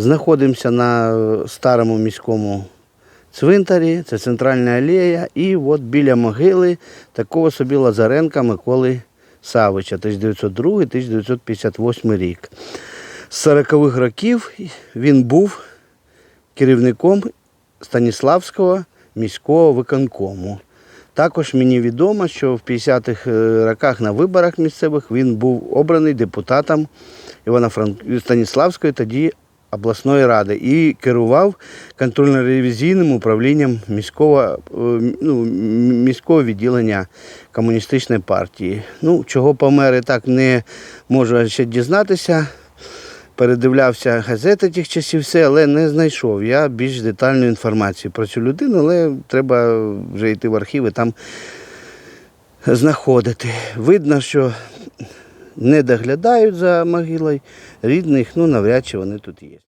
Знаходимося на е, старому міському цвинтарі, це центральна алея, і от біля могили такого собі Лазаренка Миколи Савича, 1902-1958 рік. З 40-х років він був керівником Станіславського міського виконкому. Також мені відомо, що в 50-х е, роках на виборах місцевих він був обраний депутатом Івано-Франк- Станіславської тоді обласної ради і керував контрольно-ревізійним управлінням міського, е, ну, міського відділення комуністичної партії. Ну, чого помер, і так не можу ще дізнатися. Передивлявся газети тих часів, все, але не знайшов я більш детальну інформацію про цю людину, але треба вже йти в архіви там знаходити. Видно, що не доглядають за могилою, рідних, ну навряд чи вони тут є.